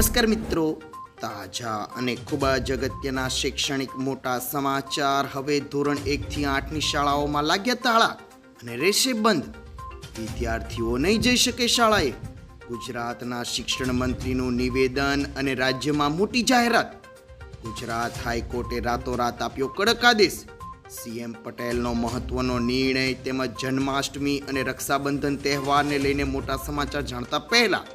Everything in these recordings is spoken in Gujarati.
નમસ્કાર મિત્રો. તાજા અને ખૂબ જ અગત્યના શૈક્ષણિક મોટા સમાચાર હવે ધોરણ એકથી આઠની શાળાઓમાં લાગ્યા તાળા અને રહેશે બંધ. વિદ્યાર્થીઓ નહીં જઈ શકે શાળાએ. ગુજરાતના શિક્ષણ મંત્રીનું નિવેદન અને રાજ્યમાં મોટી જાહેરાત. ગુજરાત હાઈકોર્ટે રાતોરાત આપ્યો કડક આદેશ. સીએમ પટેલનો મહત્વનો નિર્ણય તેમજ જન્માષ્ટમી અને રક્ષાબંધન તહેવારને લઈને મોટા સમાચાર જાણતા પહેલા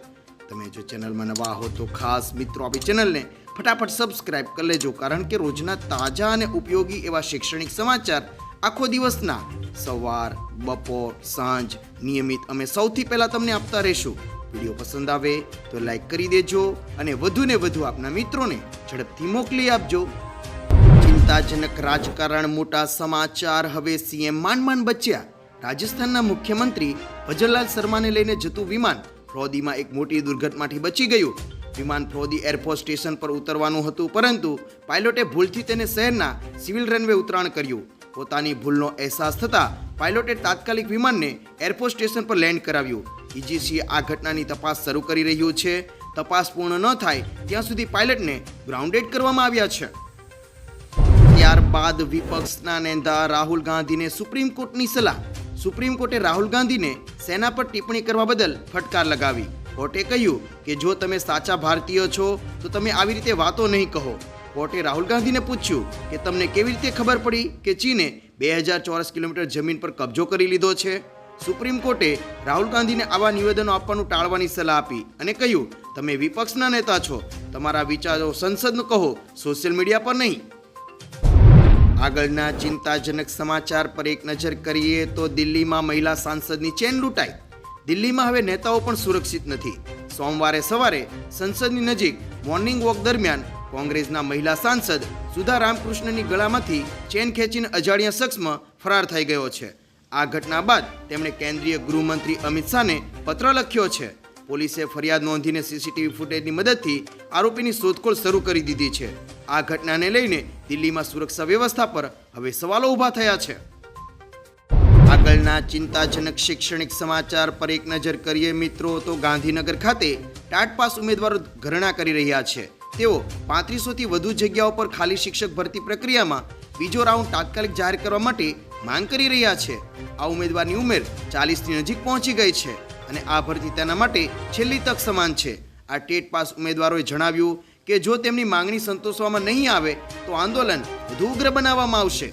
તમે જો ચેનલમાં નવા હો તો ખાસ મિત્રો આપણી ચેનલને ફટાફટ સબસ્ક્રાઇબ કરી લેજો, કારણ કે રોજના તાજા અને ઉપયોગી એવા શૈક્ષણિક સમાચાર આખો દિવસના સવાર, બપોર, સાંજ નિયમિત અમે સૌથી પહેલાં તમને આપતા રહીશું. વીડિયો પસંદ આવે તો લાઈક કરી દેજો અને વધુને વધુ આપના મિત્રોને ઝડપથી મોકલી આપજો. ચિંતાજનક રાજકારણ મોટા સમાચાર હવે સીએમ માંડ માંડ બચ્યા. રાજસ્થાનના મુખ્યમંત્રી ભજનલાલ શર્માને લઈને જતું વિમાન ફ્રોદીમાં એક મોટી દુર્ઘટનાથી બચી ગયું. વિમાન ફ્રોદી એરફોર્સ સ્ટેશન પર ઉતરવાનું હતું, પરંતુ પાયલોટે ભૂલથી તેને શહેરના સિવિલ રનવે ઉતરાણ કર્યું. પોતાની ભૂલનો અહેસાસ થતાં પાયલોટે તાત્કાલિક વિમાનને એરફોર્સ સ્ટેશન પર લેન્ડ કરાવ્યું. ઈજીસીએ આ ઘટનાની તપાસ શરૂ કરી રહ્યું છે. તપાસ પૂર્ણ ન થાય ત્યાં સુધી પાયલટને ગ્રાઉન્ડેડ કરવામાં આવ્યા છે. ત્યારબાદ વિપક્ષના નેતા રાહુલ ગાંધીને સુપ્રીમ કોર્ટની સલાહ. સુપ્રીમ કોર્ટે રાહુલ ગાંધીને સેના પર ટિપ્પણી કરવા બદલ ફટકાર લગાવી. કોર્ટે કહ્યું કે જો તમે સાચા ભારતીય છો, તો તમે આવી રીતે વાતો નહીં કહો. કોર્ટે રાહુલ ગાંધીને પૂછ્યું કે તમને કેવી રીતે ખબર પડી કે ચીને બે હજાર ચોરસ કિલોમીટર જમીન પર કબજો કરી લીધો છે? સુપ્રીમ કોર્ટે રાહુલ ગાંધીને આવા નિવેદનો આપવાનું ટાળવાની સલાહ આપી અને કહ્યું, તમે વિપક્ષના નેતા છો. તમારા વિચારો સંસદનું કહો, સોશિયલ મીડિયા પર નહીં. આગળના ચિંતાજનક સમાચાર પર એક નજર કરીએ તો દિલ્હીમાં મહિલા સાંસદની ચેન લૂંટાઈ. દિલ્હીમાં હવે નેતાઓ પણ સુરક્ષિત નથી. સોમવારે સવારે સંસદની નજીક મોર્નિંગ વોક દરમિયાન કોંગ્રેસના મહિલા સાંસદ સુધા રામકૃષ્ણની ગળામાંથી ચેન ખેંચીને અજાણ્યા શખ્સમાં ફરાર થઈ ગયો છે. આ ઘટના બાદ તેમણે કેન્દ્રીય ગૃહમંત્રી અમિત શાહને પત્ર લખ્યો છે. પોલીસે ફરિયાદ નોંધીને સીસીટીવી ફૂટેજની મદદથી આરોપીની શોધખોળ શરૂ કરી દીધી છે. આ ઘટનાને લઈને દિલ્હીમાં સુરક્ષા વ્યવસ્થા પર હવે સવાલો ઊભા થયા છે. આગળના ચિંતાજનક શૈક્ષણિક સમાચાર પર એક નજર કરીએ મિત્રો, તો ગાંધીનગર ખાતે ટાટપાસ ઉમેદવારો ઘરણા કરી રહ્યા છે. તેઓ પાંત્રીસોથી વધુ જગ્યાઓ પર ખાલી શિક્ષક ભરતી પ્રક્રિયામાં બીજો રાઉન્ડ તાત્કાલિક જાહેર કરવા માટે માંગ કરી રહ્યા છે. આ ઉમેદવારની ઉંમર ચાલીસની નજીક પહોંચી ગઈ છે. અને આ ભરતી તેના માટે છેલ્લી તક સમાન છે. આ ટેટ પાસ ઉમેદવારોએ જણાવ્યું કે જો તેમની માંગણી સંતોષવામાં નહીં આવે, તો આંદોલન વધુ ઉગ્ર બનાવવામાં આવશે.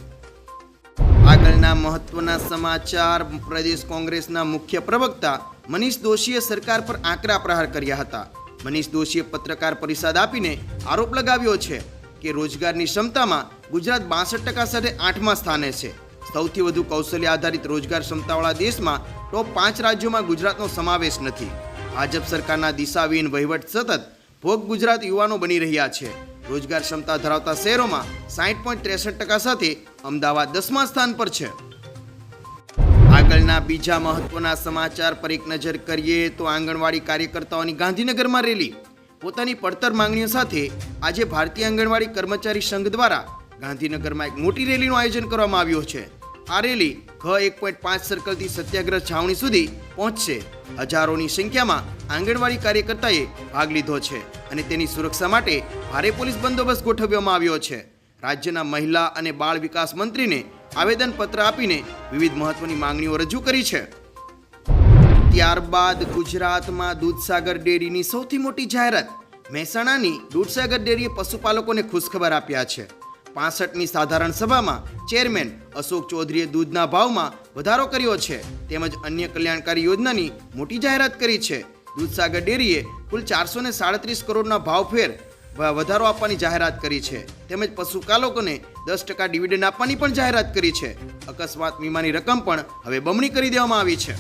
આગળના મહત્વના સમાચાર, પ્રદેશ કોંગ્રેસના મુખ્ય પ્રવક્તા મનીષ દોશીએ સરકાર પર આકરા પ્રહાર કર્યા હતા. મનીષ દોશીએ પત્રકાર પરિષદ આપીને આરોપ લગાવ્યો છે કે રોજગારની ક્ષમતામાં ગુજરાત બાસઠ ટકા સાથે આઠમા સ્થાને છે. સૌથી વધુ કૌશલ્ય આધારિત રોજગાર ક્ષમતાવાળા દેશમાં ટોપ પાંચ રાજ્યોમાં ગુજરાતનો સમાવેશ નથી. ભાજપ સરકારના દિશાવિહીન વહીવટ સતત ભોગ ગુજરાત યુવાનો બની રહ્યા છે. રોજગાર ક્ષમતા ધરાવતા શહેરોમાં સાહીઠ પોઈન્ટ ત્રેસઠ ટકા સાથે અમદાવાદ દસમા સ્થાન પર છે. આગળના બીજા મહત્વના સમાચાર પર એક નજર કરીએ તો આંગણવાડી કાર્યકર્તાઓની ગાંધીનગરમાં રેલી. પોતાની પડતર માંગણીઓ સાથે આજે ભારતીય આંગણવાડી કર્મચારી સંઘ દ્વારા ગાંધીનગરમાં એક મોટી રેલીનું આયોજન કરવામાં આવ્યું છે. આ રેલી ઘ એક પોઈન્ટ પાંચ સર્કલથી સત્યાગ્રહ છાવણી સુધી પહોંચશે. હજારોની સંખ્યામાં આંગણવાડી કાર્યકર્તાએ ભાગ લીધો છે અને તેની સુરક્ષા માટે ભારે પોલીસ બંદોબસ્ત ગોઠવવામાં આવ્યો છે. રાજ્યના મહિલા અને બાળ વિકાસ મંત્રીને આવેદનપત્ર આપીને વિવિધ મહત્વની માંગણીઓ રજૂ કરી છે. ત્યારબાદ ગુજરાતમાં દૂધસાગર ડેરીની સૌથી મોટી જાહેરાત. મહેસાણાની દૂધસાગર ડેરીએ પશુપાલકોને ખુશખબર આપ્યા છે. પાસઠમી સાધારણ સભામાં ચેરમેન અશોક ચૌધરીએ દૂધના ભાવમાં વધારો કર્યો છે. તેમજ અન્ય કલ્યાણકારી યોજનાની મોટી જાહેરાત કરી છે. દૂધસાગર ડેરીએ કુલ ચારસો ને સાડત્રીસ કરોડના ભાવફેર વધારો આપવાની જાહેરાત કરી છે. તેમજ પશુપાલકોને દસ ટકા ડિવિડન્ડ આપવાની પણ જાહેરાત કરી છે. અકસ્માત વીમાની રકમ પણ હવે બમણી કરી દેવામાં આવી છે.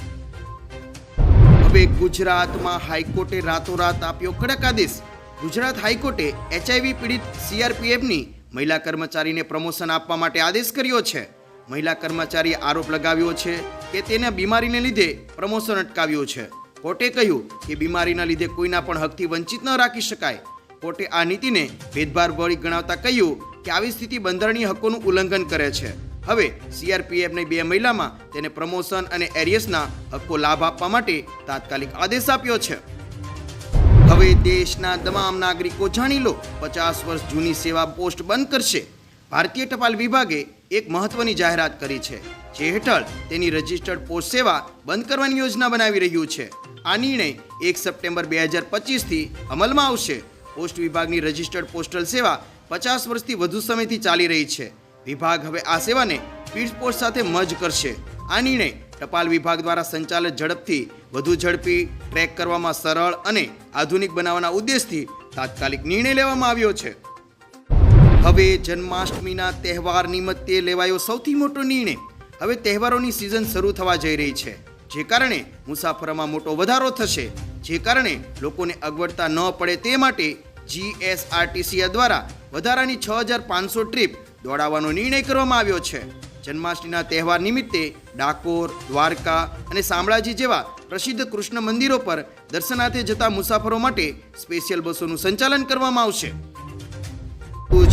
હવે ગુજરાતમાં હાઈકોર્ટે રાતોરાત આપ્યો કડક આદેશ. ગુજરાત હાઈકોર્ટે એચઆઈવી પીડિત સીઆરપીએફની મહિલા કર્મચારીને પ્રમોશન આપવા માટે આદેશ કર્યો છે. મહિલા કર્મચારીએ આરોપ લગાવ્યો છે કે તેના બીમારીને લીધે પ્રમોશન અટકાવ્યું છે. કોર્ટે કહ્યું કે બીમારીના લીધે કોઈના પણ હકથી વંચિત ન રાખી શકાય. કોર્ટે આ નીતિને ભેદભાવવાળી ગણાવતા કહ્યું કે આવી સ્થિતિ બંધારણીય હકોનું ઉલ્લંઘન કરે છે. હવે સીઆરપીએફની બે મહિલામાં તેને પ્રમોશન અને એરિયસના હક્કો લાભ આપવા માટે તાત્કાલિક આદેશ આપ્યો છે. હવે દેશના તમામ નાગરિકો જાણી લો, પચાસ વર્ષ જૂની સેવા પોસ્ટ બંધ કરશે. ભારતીય ટપાલ વિભાગે એક મહત્વની જાહેરાત કરી છે, જે હેઠળ તેની રજિસ્ટર્ડ પોસ્ટ સેવા બંધ કરવાની યોજના બનાવી રહ્યું છે. આ નિર્ણય એક સપ્ટેમ્બર બે હજાર પચીસથી અમલમાં આવશે. પોસ્ટ વિભાગની રજિસ્ટર્ડ પોસ્ટલ સેવા પચાસ વર્ષથી વધુ સમયથી ચાલી રહી છે. વિભાગ હવે આ સેવાને સ્પીડ પોસ્ટ સાથે મર્જ કરશે. આ નિર્ણય ટપાલ વિભાગ દ્વારા સંચાલિત ઝડપથી વધુ ઝડપી ટ્રેક કરવામાં સરળ અને આધુનિક બનાવવાના ઉદ્દેશથી તાત્કાલિક નિર્ણય લેવામાં આવ્યો છે. હવે જન્માષ્ટમીના તહેવાર નિમિત્તે લેવાયો સૌથી મોટો નિર્ણય. હવે તહેવારોની સિઝન શરૂ થવા જઈ રહી છે. જે કારણે મુસાફરોમાં મોટો વધારો થશે. જે કારણે લોકોને અગવડતા ન પડે તે માટે જીએસઆરટીસી દ્વારા વધારાની છ હજાર પાંચસો ટ્રીપ દોડાવવાનો નિર્ણય કરવામાં આવ્યો છે. જન્માષ્ટમીના તહેવાર નિમિત્તે ડાકોર, દ્વારકા અને શામળાજી જેવા પ્રસિદ્ધ કૃષ્ણ મંદિરો પર દર્શનાર્થે જતા મુસાફરો માટે સ્પેશિયલ બસોનું સંચાલન કરવામાં આવશે.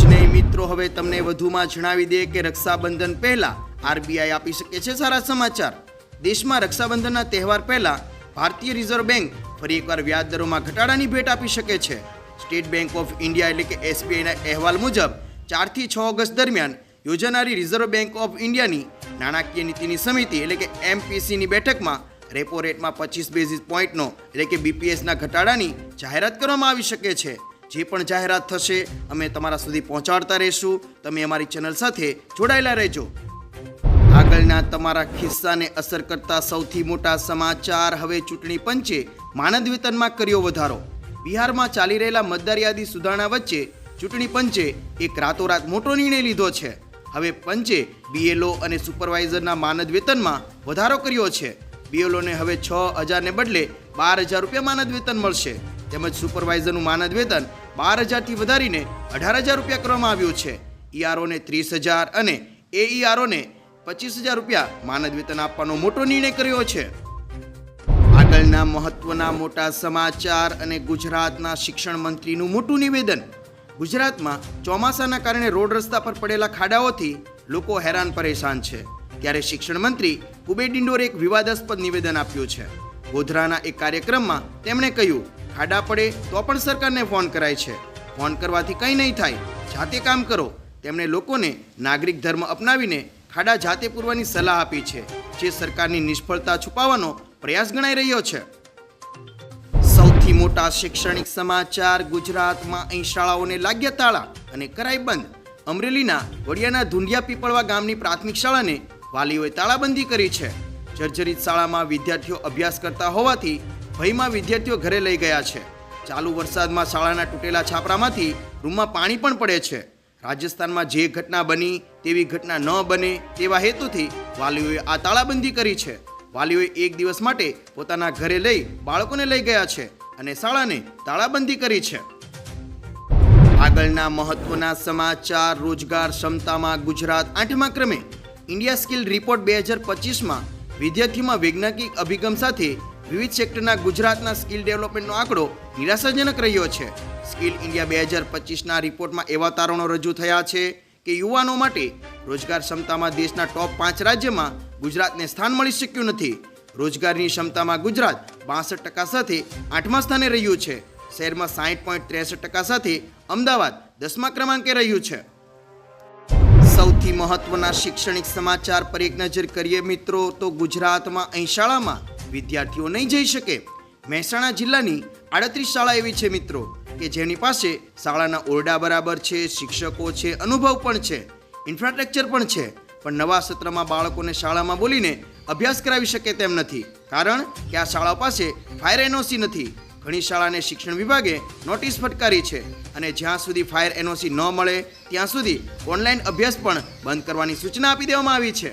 નહીં મિત્રો, હવે તમને વધુમાં જણાવી દે કે રક્ષાબંધન પહેલા આરબીઆઈ આપી શકે છે સારા સમાચાર. દેશમાં રક્ષાબંધનના તહેવાર પહેલા ભારતીય રિઝર્વ બેંક ફરી એકવાર વ્યાજ દરોમાં ઘટાડાની ભેટ આપી શકે છે. સ્ટેટ બેંક ઓફ ઇન્ડિયા એટલે કે એસબીઆઈના અહેવાલ મુજબ, ચારથી છ ઓગસ્ટ દરમિયાન યોજાનારી રિઝર્વ બેંક ઓફ ઇન્ડિયાની નાણાકીય નીતિની સમિતિ, એટલે કે એમપીસીની બેઠકમાં રેપો રેટમાં પચીસ બેઝિસ પોઈન્ટનો, એટલે કે બીપીએસના ઘટાડાની જાહેરાત કરવામાં આવી શકે છે. જે પણ જાહેરાત થશે, અમે તમારા સુધી પહોંચાડતા રહીશું. તમે અમારી ચેનલ સાથે જોડાયેલા રહેજો. આગળના તમારા ખિસ્સાને અસર કરતા સૌથી મોટા સમાચાર, હવે ચૂંટણી પંચે માનદ વેતનમાં કર્યો વધારો. બિહારમાં ચાલી રહેલા મતદાર યાદી સુધારણા વચ્ચે ચૂંટણી પંચે એક રાતોરાત મોટો નિર્ણય લીધો છે. હવે પંચે બીએલઓ અને સુપરવાઇઝરના માનદ વેતનમાં વધારો કર્યો છે. બીએલઓને હવે છ હજારને બદલે બાર હજાર રૂપિયા માનદ વેતન મળશે. તેમજ સુપરવાઇઝરનું માનદ વેતન બાર હજારથી વધારીને અઢાર હજાર રૂપિયા કરવામાં આવ્યું છે. ઈઆરઓને ત્રીસ હજાર અને એઈઆરઓને પચીસ હજાર રૂપિયા માનદ વેતન આપવાનો મોટો નિર્ણય કર્યો છે. આગળના મહત્વના મોટા સમાચાર અને ગુજરાતના શિક્ષણ મંત્રીનું મોટું નિવેદન. ગુજરાતમાં ચોમાસાના કારણે રોડ રસ્તા પર પડેલા ખાડાઓથી લોકો હેરાન પરેશાન છે. ત્યારે શિક્ષણ મંત્રી કુબેર ડિંડોરે એક વિવાદાસ્પદ નિવેદન આપ્યું છે. ગોધરાના એક કાર્યક્રમમાં તેમણે કહ્યું, ખાડા પડે તો પણ સરકારને ફોન કરાય છે. ફોન કરવાથી કંઈ નહીં થાય. જાતે કામ કરો. તેમણે લોકોને નાગરિક ધર્મ અપનાવીને ખાડા જાતે પૂરવાની સલાહ આપી છે, જે સરકારની નિષ્ફળતા છુપાવવાનો પ્રયાસ ગણાઈ રહ્યો છે. મોટા શૈક્ષણિક સમાચાર, ગુજરાતમાં અહીં શાળાઓને લાગ્યા તાળા અને કરાઈ બંધ. અમરેલીના વડિયાના ધુંડિયા પીપળવા ગામની પ્રાથમિક શાળાને વાલીઓએ તાળાબંધી કરી છે. જર્જરિત શાળામાં વિદ્યાર્થીઓ અભ્યાસ કરતા હોવાથી ભયમાં વિદ્યાર્થીઓ ઘરે લઈ ગયા છે. ચાલુ વરસાદમાં શાળાના તૂટેલા છાપરામાંથી રૂમમાં પાણી પણ પડે છે. રાજસ્થાનમાં જે ઘટના બની, તેવી ઘટના ન બને તેવા હેતુથી વાલીઓએ આ તાળાબંધી કરી છે. વાલીઓએ એક દિવસ માટે પોતાના ઘરે લઈ બાળકોને લઈ ગયા છે. અને શાળાને તાળાબંધી કરી છે. આગળના મહત્વના સમાચાર, રોજગાર ક્ષમતામાં ગુજરાત આઠમા ક્રમે. ઇન્ડિયા સ્કિલ રિપોર્ટ બે હજાર પચીસમાં વિદ્યાર્થીઓમાં વૈજ્ઞાનિક અભિગમ સાથે વિવિધ સેક્ટરના ગુજરાતના સ્કિલ ડેવલપમેન્ટનો આંકડો નિરાશાજનક રહ્યો છે. સ્કિલ ઇન્ડિયા બે હજાર પચીસના રિપોર્ટમાં એવા તારણો રજૂ થયા છે કે યુવાનો માટે રોજગાર ક્ષમતામાં દેશના ટોપ પાંચ રાજ્યમાં ગુજરાતને સ્થાન મળી શક્યું નથી. રોજગારની ક્ષમતામાં ગુજરાત બાસઠ ટકા સાથે આઠમા સ્થાને રહ્યું છે. શહેરમાં સાહીઠ પોઈન્ટ ત્રેસઠ ટકા સાથે અમદાવાદ દસમા ક્રમાંકે રહ્યું છે. સૌથી મહત્વના શૈક્ષણિક સમાચાર પર એક નજર કરીએ મિત્રો, તો ગુજરાતમાં અહીં શાળામાં વિદ્યાર્થીઓ નહીં જઈ શકે. મહેસાણા જિલ્લાની આડત્રીસ શાળા એવી છે મિત્રો, કે જેની પાસે શાળાના ઓરડા બરાબર છે, શિક્ષકો છે, અનુભવ પણ છે, ઇન્ફ્રાસ્ટ્રક્ચર પણ છે. પણ નવા સત્રમાં બાળકોને શાળામાં બોલીને અભ્યાસ કરાવી શકે તેમ નથી. કારણ કે આ શાળાઓ પાસે ફાયર એનઓસી નથી. ઘણી શાળાને શિક્ષણ વિભાગે નોટિસ ફટકારી છે અને જ્યાં સુધી ફાયર એનઓસી ન મળે, ત્યાં સુધી ઓનલાઈન અભ્યાસ પણ બંધ કરવાની સૂચના આપી દેવામાં આવી છે.